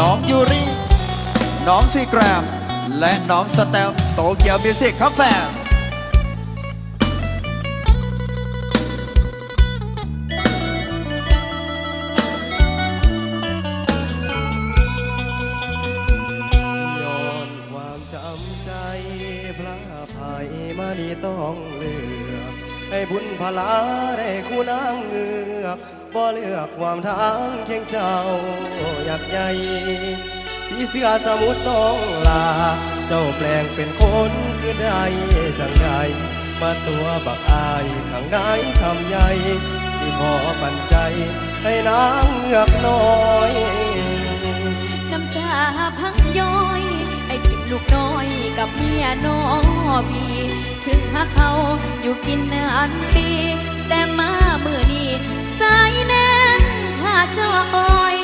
น้องยูริน้องซีแกรม และน้องสเตลโตเกียวมิวสิกครับแฟนย้อนความจำใจพระภัยมานีต้องเลือกให้บุญพลาได้คู่น้ำเงือกบ่เลือกความทางเคียงเจ้า กใหญ่พี่เสือสมุทรต้องลา เจ้าแปลงเป็นคนคือได้จังใดมาตัวบักอายข้างในคำใหญ่สิขอปันใจให้นางเงือกน้อยน้ำตาพังย้อย ไอ้พิมลูกน้อยกับเมียน้องพี่ถึงหาเขาอยู่กินนานปี แต่มาเมื่อนี้สายแน่นหาเจ้าคอย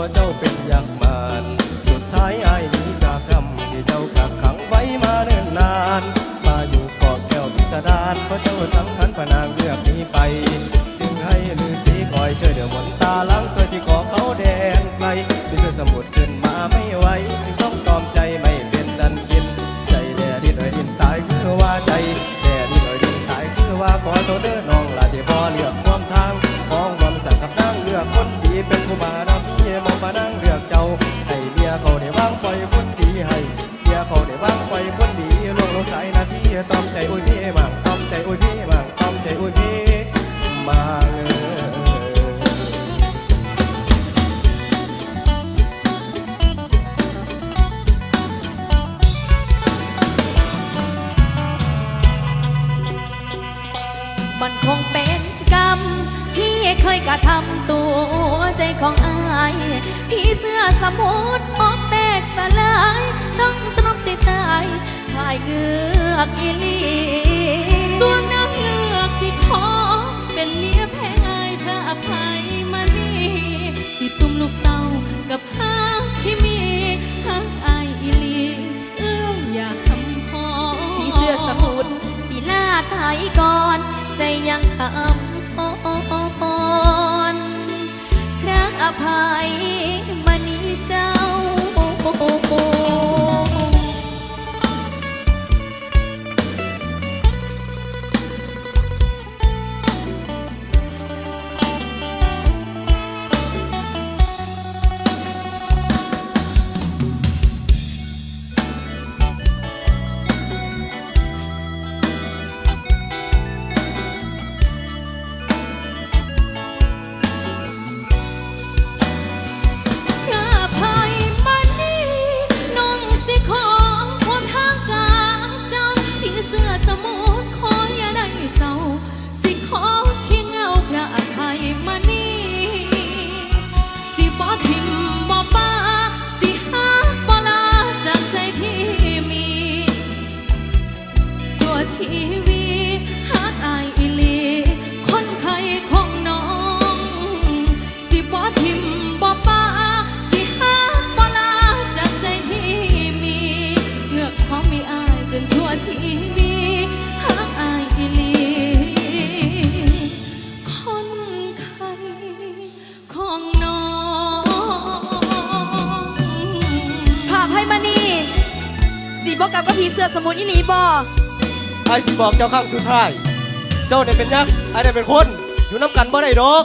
จับทนเพราะเจ้าเป็นอยากมานสุดท้ายอ้ายหนีจากคำที่เจ้ากักขังไว้มาเนิ่นนาน มาอยู่เกาะแก้วพิสดารเพราะเจ้าสังหารพนางเลือกนี้ไป จึงให้ฤาษีคอยช่วยเดือมนตาล้างสวยที่ขอเขาแดนไกลด้วยเสื้อสมุดขึ้นมาไม่ไหวจึงต้องตอมใจไม่เป็นดันกิน ใจแด่ดินเอ้ยดินตายคือว่าใจแด่ดินเอ้ยดินตายคือว่าขอโทษเด้อน้องละที่พอเลือกความทางของความสั่งกับนางเลือกคนดีเป็นผู้มา มีมองมานั่งเลือกเจ้าให้เมียเขาได้วางปล่อยคนดีให้เมียเขาได้วางปล่อยคนดีลงลงสายนาทีตอมใจอุ้ยพี่มั่ง เคยกระทำตัวใจของอายพี่เสื้อสมุทรอกแตกสลายต้องตรมติดตายทายเงือกอีหลีส่วนนางเงือกสิขอเป็นเมียแพ้อายพระอภัยมานี่สิตุ้มลูกเต้ากับฮักที่มีฮักอายอีหลีเอื้อยอยากทำพอพี่เสื้อสมุทรศิลาไทยก่อนใจยังคำ กับกับผีเสื้อสมุนอีหลีบอไอ้สิบอกเจ้าข้างสุดท้าย เจ้าเนี่ยเป็นยักษ์ไอ้เนี่ยเป็นคน อยู่น้ำกันบ่ได้ดอก